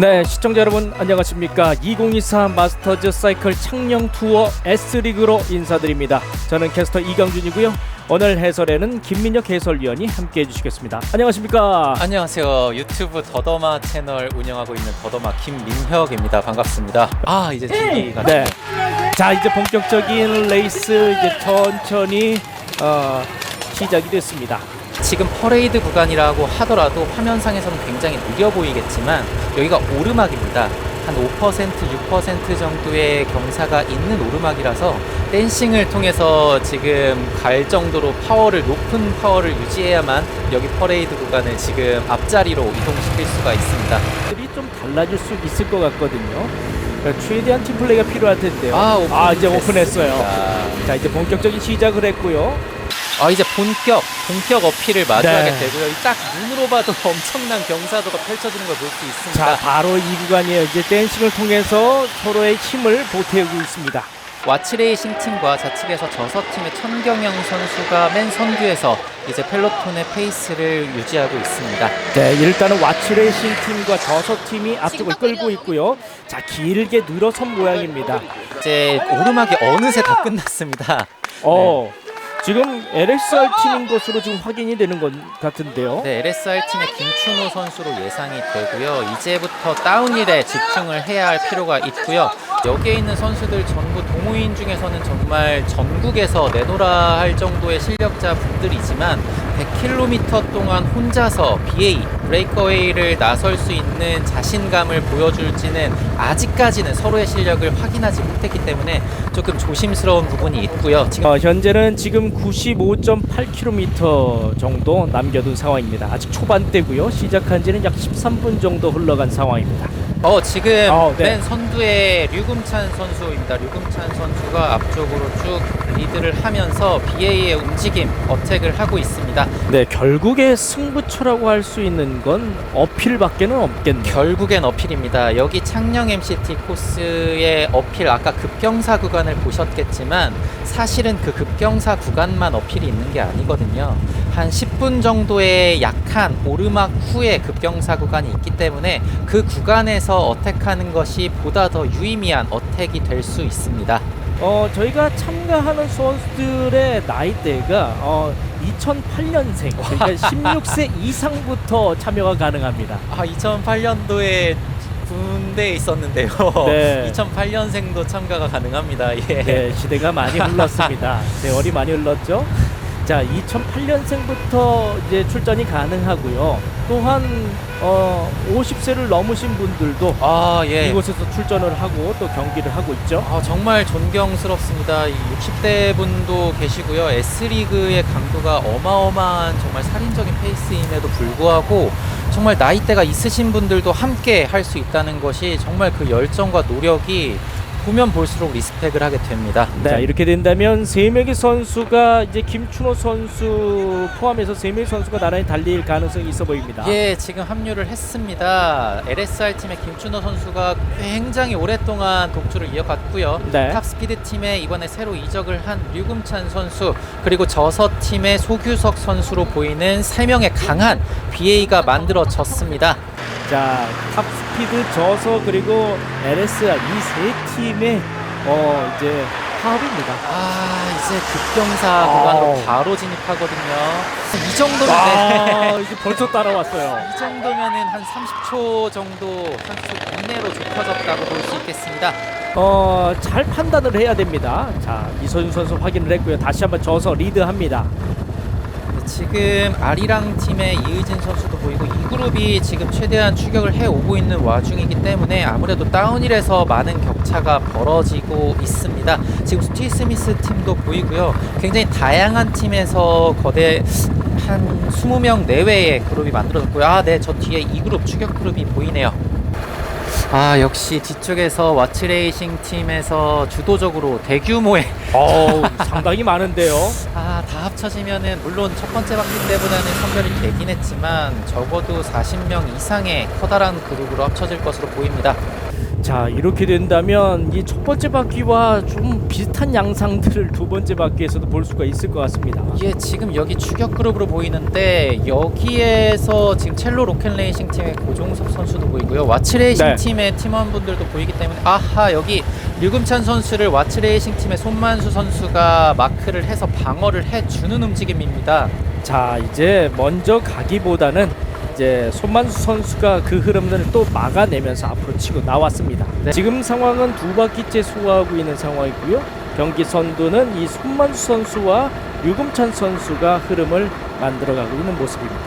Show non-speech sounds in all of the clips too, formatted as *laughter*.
네, 시청자 여러분 안녕하십니까? 2024 마스터즈 사이클 창녕 투어 S리그로 인사드립니다. 저는 캐스터 이강준이고요. 오늘 해설에는 김민혁 해설위원이 함께해 주시겠습니다. 안녕하십니까? 안녕하세요. 유튜브 더더마 채널 운영하고 있는 더더마 김민혁입니다. 반갑습니다. 아 이제 준비가 네. 자, 이제 본격적인 레이스 이제 천천히 어, 시작이 됐습니다. 지금 퍼레이드 구간이라고 하더라도 화면상에서는 굉장히 느려 보이겠지만 여기가 오르막입니다. 한 5% 6% 정도의 경사가 있는 오르막이라서 댄싱을 통해서 지금 갈 정도로 파워를 높은 파워를 유지해야만 여기 퍼레이드 구간을 지금 앞자리로 이동시킬 수가 있습니다. 들이 좀 달라질 수 있을 것 같거든요. 그러니까 최대한 팀 플레이가 필요할 텐데요. 아, 오픈 이제 오픈했어요. 자, 이제 본격적인 시작을 했고요. 아 이제 본격 본격 어필을 마주하게 네. 되고요. 이딱 눈으로 봐도 *laughs* 엄청난 경사도가 펼쳐지는 걸 볼 수 있습니다. 자, 바로 이 구간이에요. 이제 댄싱을 통해서 서로의 힘을 보태고 있습니다. 와치레이싱 팀과 좌측에서 저서 팀의 천경영 선수가 맨 선두에서 이제 펠로톤의 페이스를 유지하고 있습니다. 네, 일단은 와치레이싱 팀과 저서 팀이 앞쪽을 끌고 있고요. 자, 길게 늘어선 모양입니다. 이제 오르막이 어느새 다 끝났습니다. 어, 지금 LSR 팀인 것으로 지금 확인이 되는 것 같은데요. 네, LSR 팀의 김춘호 선수로 예상이 되고요. 이제부터 다운힐에 집중을 해야 할 필요가 있고요. 여기에 있는 선수들 전부 동호인 중에서는 정말 전국에서 내놓으라 할 정도의 실력자 분들이지만 100km 동안 혼자서 BA 브레이커웨이를 나설 수 있는 자신감을 보여줄지는 아직까지는 서로의 실력을 확인하지 못했기 때문에 조금 조심스러운 부분이 있고요. 지금 어, 현재는 지금 95.8km 정도 남겨둔 상황입니다. 아직 초반대고요. 시작한 지는 약 13분 정도 흘러간 상황입니다. 어 지금 어, 네. 맨 선두에 류금찬 선수입니다. 류금찬 선수가 앞쪽으로 쭉 리드를 하면서 BA의 움직임 어택을 하고 있습니다. 네, 결국에 승부처라고 할 수 있는 건 어필밖에는 없겠네요. 결국엔 어필입니다. 여기 창녕 MCT 코스의 어필 아까 급경사 구간을 보셨겠지만 사실은 그 급경사 구간만 어필이 있는 게 아니거든요. 한 10분 정도의 약한 오르막 후에 급경사 구간이 있기 때문에 그 구간에서 어택하는 것이 보다 더 유의미한 어택이 될 수 있습니다. 어, 저희가 참가하는 선수들의 나이대가 어, 2008년생, 그러니까 *laughs* 16세 이상부터 참여가 가능합니다. 아 2008년도에 군대에 있었는데요. 네. *laughs* 2008년생도 참가가 가능합니다. 예. 네, 시대가 많이 흘렀습니다. *laughs* 세월이 많이 흘렀죠. 자, 2008년생부터 이제 출전이 가능하고요. 또한 어, 50세를 넘으신 분들도 아 예. 이곳에서 출전을 하고 또 경기를 하고 있죠. 아, 정말 존경스럽습니다. 이 60대 분도 계시고요. S리그의 강도가 어마어마한 정말 살인적인 페이스임에도 불구하고 정말 나이대가 있으신 분들도 함께 할 수 있다는 것이 정말 그 열정과 노력이 보면 볼수록 리스펙을 하게 됩니다. 네, 이렇게 된다면 세 명의 선수가 이제 김춘호 선수 포함해서 세 명의 선수가 나란히 달릴 가능성이 있어 보입니다. 예, 지금 합류를 했습니다. LSR 팀의 김준호 선수가 굉장히 오랫동안 독주를 이어갔고요. 네. 탑스피드 팀에 이번에 새로 이적을 한 류금찬 선수 그리고 저서 팀의 소규석 선수로 보이는 세 명의 강한 BA가 만들어졌습니다. 자, 탑스피드 저서 그리고 LSR 이 세 팀의 어 이제 합입니다. 아, 이제 급경사 아. 구간으로 바로 진입하거든요. 이 정도면 아, 네. 이제 벌써 따라왔어요. *laughs* 이 정도면은 한 30초 정도 30초 이내로 좁혀졌다고 볼 수 있겠습니다. 어, 잘 판단을 해야 됩니다. 자, 이소윤 선수 확인을 했고요. 다시 한번 저서 리드합니다. 네, 지금 아리랑 팀의 이의진 선수도 보이고 이 그룹이 지금 최대한 추격을 해 오고 있는 와중이기 때문에 아무래도 다운힐에서 많은 격차가 벌어지고 있습니다. 지금 스티 스미스 팀도 보이고요. 굉장히 다양한 팀에서 거대 한 20명 내외의 그룹이 만들어졌고요. 아, 네, 저 뒤에 이 그룹 추격 그룹이 보이네요. 아, 역시 뒤쪽에서 와치레이싱 팀에서 주도적으로 대규모의 어우, *laughs* 상당히 많은데요. 아, 다 합쳐지면은 물론 첫 번째 바퀴 때보다는 선별이 되긴 했지만 적어도 40명 이상의 커다란 그룹으로 합쳐질 것으로 보입니다. 자 이렇게 된다면 이 첫 번째 바퀴와 좀 비슷한 양상들을 두 번째 바퀴에서도 볼 수가 있을 것 같습니다. 예, 지금 여기 추격 그룹으로 보이는데 여기에서 지금 첼로 로켓 레이싱 팀의 고종섭 선수도 보이고요. 와츠 레이싱 네. 팀의 팀원분들도 보이기 때문에 아하 여기 류금찬 선수를 와츠 레이싱 팀의 손만수 선수가 마크를 해서 방어를 해 주는 움직임입니다. 자 이제 먼저 가기보다는 이제 손만수 선수가 그 흐름들을 또 막아내면서 앞으로 치고 나왔습니다. 네. 지금 상황은 두 바퀴째 소화하고 있는 상황이고요. 경기 선두는 이 손만수 선수와 류금찬 선수가 흐름을 만들어가고 있는 모습입니다.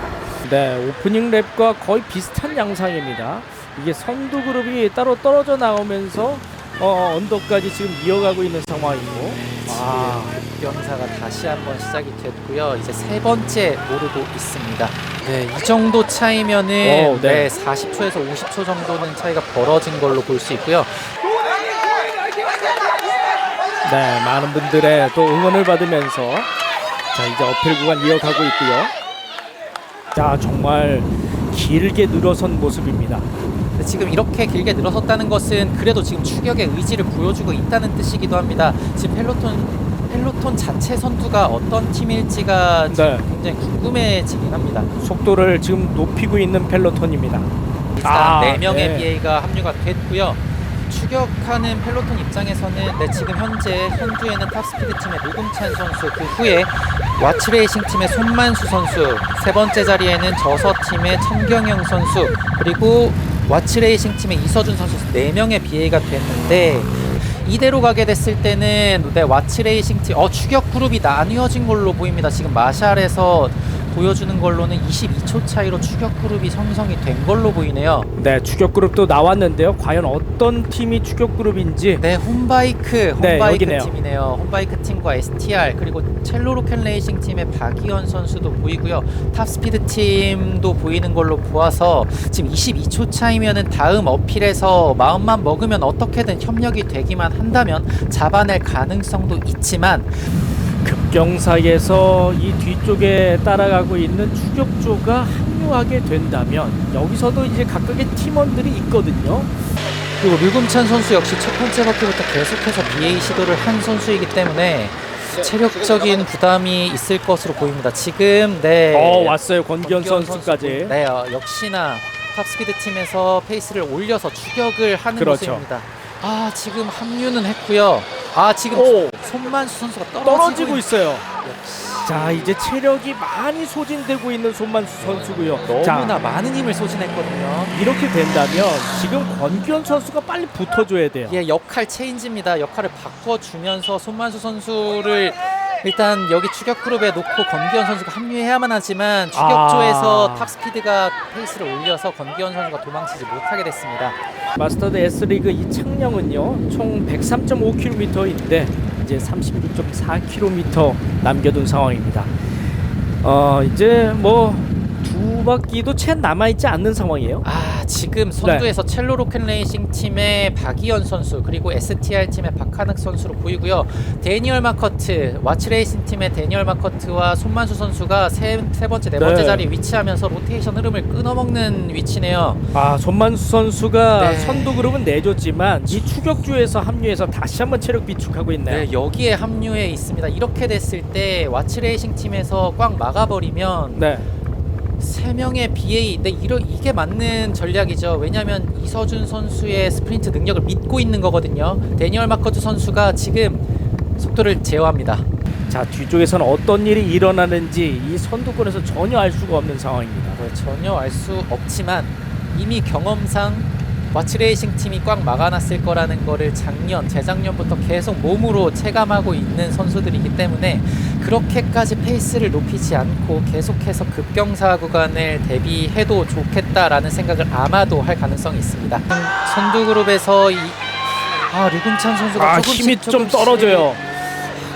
네, 오프닝 랩과 거의 비슷한 양상입니다. 이게 선두 그룹이 따로 떨어져 나오면서 어, 언덕까지 지금 이어가고 있는 상황이고 아, 경사가 다시 한번 시작이 됐고요. 이제 세 번째 모르고 있습니다. 네, 이 정도 차이면은 오, 네. 네. 40초에서 50초 정도는 차이가 벌어진 걸로 볼 수 있고요. 네, 많은 분들의 또 응원을 받으면서 자 이제 어필 구간 이어가고 있고요. 자 정말 길게 늘어선 모습입니다. 근데 지금 이렇게 길게 늘어섰다는 것은 그래도 지금 추격의 의지를 보여주고 있다는 뜻이기도 합니다. 지금 펠로톤 펠로톤 자체 선두가 어떤 팀일지가 네. 굉장히 궁금해지긴 합니다. 속도를 지금 높이고 있는 펠로톤입니다. 일단 아, 네 명의 네. BA가 합류가 됐고요. 추격하는 펠로톤 입장에서는 네, 지금 현재 선두에는 탑스피드 팀의 노금찬 선수, 그 후에 와츠레이싱 팀의 손만수 선수, 세 번째 자리에는 저서 팀의 천경영 선수, 그리고 와츠레이싱 팀의 이서준 선수 네 명의 BA가 됐는데 이대로 가게 됐을 때는 네, 와츠레이싱 팀, 어 추격 그룹이 나뉘어진 걸로 보입니다. 지금 마샬에서 보여주는 걸로는 22초 차이로 추격 그룹이 형성이 된 걸로 보이네요. 네, 추격 그룹도 나왔는데요. 과연 어떤 팀이 추격 그룹인지 네, 홈바이크, 네, 홈바이크 여기네요. 팀이네요. 홈바이크 팀과 STR 그리고 첼로 로켓 레이싱 팀의 박이현 선수도 보이고요. 탑스피드 팀도 보이는 걸로 보아서 지금 22초 차이면은 다음 어필에서 마음만 먹으면 어떻게든 협력이 되기만 한다면 잡아낼 가능성도 있지만 급경사에서 이 뒤쪽에 따라가고 있는 추격조가 합류하게 된다면 여기서도 이제 각각의 팀원들이 있거든요. 그리고 류금찬 선수 역시 첫 번째 바퀴부터 계속해서 BA 시도를 한 선수이기 때문에 체력적인 부담이 있을 것으로 보입니다. 지금 네 어 왔어요 권기현 선수까지. 선수, 네, 어, 역시나 탑스피드 팀에서 페이스를 올려서 추격을 하는 그렇죠. 모습입니다. 아 지금 합류는 했고요. 아 지금 오 손만수 선수가 떨어지고, 떨어지고 있어요. 자 이제 체력이 많이 소진되고 있는 손만수 선수고요. 너무나 자, 많은 힘을 소진했거든요. 이렇게 된다면 지금 권기현 선수가 빨리 붙어줘야 돼요. 예, 역할 체인지입니다. 역할을 바꿔주면서 손만수 선수를 일단 여기 추격 그룹에 놓고 권기현 선수가 합류해야만 하지만 추격조에서 아. 탑스피드가 페이스를 올려서 권기현 선수가 도망치지 못하게 됐습니다. 마스터드 S리그 이 창령은요 총 103.5km인데 이제 36.4km 남겨둔 상황입니다. 어 이제 뭐 두 바퀴도 채 남아있지 않는 상황이에요. 아 지금 선두에서 첼로 로켓 레이싱 팀의 박이현 선수 그리고 STR 팀의 박하능 선수로 보이고요. 데니얼 마커트 와치 레이싱 팀의 데니얼 마커트와 손만수 선수가 세, 세 번째 네 번째 네. 자리에 위치하면서 로테이션 흐름을 끊어먹는 위치네요. 아 손만수 선수가 네. 선두 그룹은 내줬지만 이 추격주에서 합류해서 다시 한번 체력 비축하고 있네요. 네, 여기에 합류해 있습니다. 이렇게 됐을 때 와치 레이싱 팀에서 꽉 막아버리면 네. 세 명의 BA, 네 이러 이게 맞는 전략이죠. 왜냐하면 이서준 선수의 스프린트 능력을 믿고 있는 거거든요. 데니얼 마커트 선수가 지금 속도를 제어합니다. 자 뒤쪽에서는 어떤 일이 일어나는지 이 선두권에서 전혀 알 수가 없는 상황입니다. 네, 전혀 알 수 없지만 이미 경험상 와치레이싱 팀이 꽉 막아놨을 거라는 거를 작년, 재작년부터 계속 몸으로 체감하고 있는 선수들이기 때문에 그렇게까지 페이스를 높이지 않고 계속해서 급경사 구간을 대비해도 좋겠다라는 생각을 아마도 할 가능성이 있습니다. 선두 그룹에서 이 아, 류금찬 선수가 아 조금씩 힘이 좀 조금씩 떨어져요.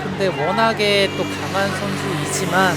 근데 워낙에 또 강한 선수이지만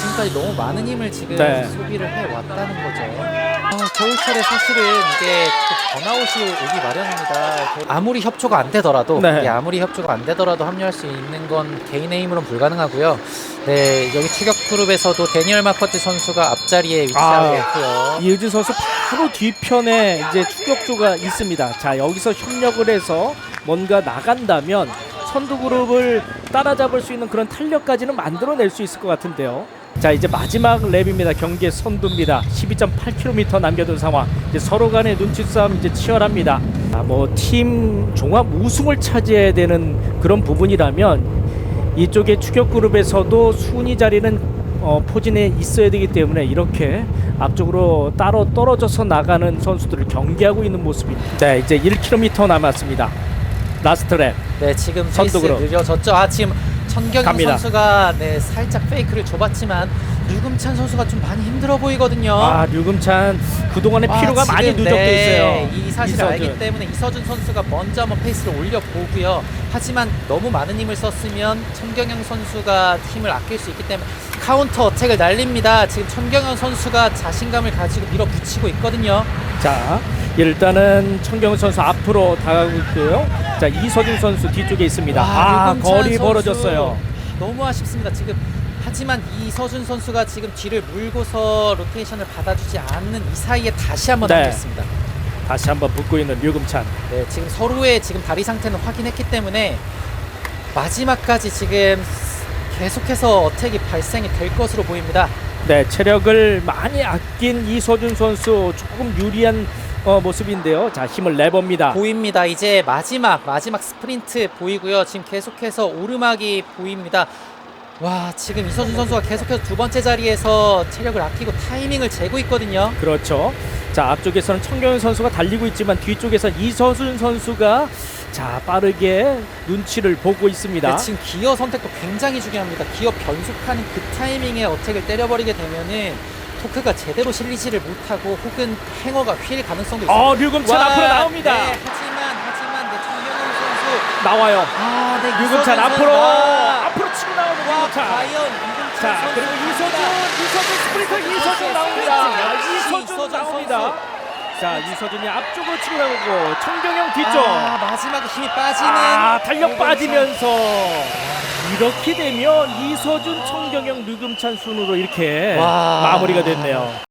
지금까지 너무 많은 힘을 지금 네. 소비를 해 왔다는 거죠. 아, 겨울철에 사실은 이게 또 번아웃이 오기 마련입니다. 겨- 아무리 협조가 안 되더라도 네. 이게 아무리 협조가 안 되더라도 합류할 수 있는 건 개인의 힘으로는 불가능하고요. 네 여기 추격 그룹에서도 데니얼 마커트 선수가 앞자리에 위치하고 아. 있고요. 이유진 선수 바로 뒤편에 이제 추격조가 있습니다. 자 여기서 협력을 해서 뭔가 나간다면 선두 그룹을 따라잡을 수 있는 그런 탄력까지는 만들어낼 수 있을 것 같은데요. 자 이제 마지막 랩입니다. 경기의 선두입니다. 12.8km 남겨둔 상황. 이제 서로 간의 눈치 싸움 이제 치열합니다. 아, 뭐팀 종합 우승을 차지해야 되는 그런 부분이라면 이쪽의 추격 그룹에서도 순위 자리는 어, 포진에 있어야 되기 때문에 이렇게 앞쪽으로 따로 떨어져서 나가는 선수들을 경계하고 있는 모습입니다. 네, 이제 1km 남았습니다. 라스트 랩. 네, 지금 페이스 선두그룹. 느려졌죠. 아, 지금 천경영 갑니다. 선수가 네, 살짝 페이크를 줘봤지만 류금찬 선수가 좀 많이 힘들어 보이거든요. 아, 류금찬 그동안의 아, 피로가 많이 지금, 누적돼 네, 있어요. 이 사실을 이서준. 알기 때문에 이서준 선수가 먼저 한번 페이스를 올려보고요. 하지만 너무 많은 힘을 썼으면 천경영 선수가 힘을 아낄 수 있기 때문에 카운터 어택을 날립니다. 지금 천경영 선수가 자신감을 가지고 밀어붙이고 있거든요. 자, 일단은 청경 선수 앞으로 다가가고 있고요. 자, 이서준 선수 뒤쪽에 있습니다. 아, 류금찬 거리 선수. 벌어졌어요. 너무 아쉽습니다. 지금 하지만 이서준 선수가 지금 뒤를 물고서 로테이션을 받아주지 않는 이 사이에 다시 한번 네. 남겼습니다. 다시 한번 붙고 있는 류금찬. 네, 지금 서로의 지금 다리 상태는 확인했기 때문에 마지막까지 지금 계속해서 어택이 발생이 될 것으로 보입니다. 네, 체력을 많이 아낀 이서준 선수 조금 유리한 어, 모습인데요. 자, 힘을 내봅니다. 보입니다. 이제 마지막 마지막 스프린트 보이고요. 지금 계속해서 오르막이 보입니다. 와, 지금 이서준 선수가 계속해서 두 번째 자리에서 체력을 아끼고 타이밍을 재고 있거든요. 그렇죠. 자 앞쪽에서는 청경현 선수가 달리고 있지만 뒤쪽에서 이서준 선수가 자 빠르게 눈치를 보고 있습니다. 네, 지금 기어 선택도 굉장히 중요합니다. 기어 변속하는 그 타이밍에 어택을 때려버리게 되면은 토크가 제대로 실리지를 못하고 혹은 행어가 휠 가능성도 있어요. 어 류금찬 와, 앞으로 나옵니다. 네, 하지만 하지만 네, 청경훈 선수 나와요. 아, 네, 류금찬 앞으로 와, 앞으로 치고 나오는 와, 류금찬. 과연 류금찬 자 선수 그리고 이서준 이서준 스프린터 이서준 나옵니다. 이서준 나옵니다. 자 이서준이 앞쪽으로 치고 나오고 청경영 뒤쪽. 아, 마지막에 힘이 빠지는 아 탄력 류금찬. 빠지면서 이렇게 되면 이서준 청경영 류금찬 순으로 이렇게 와. 마무리가 됐네요.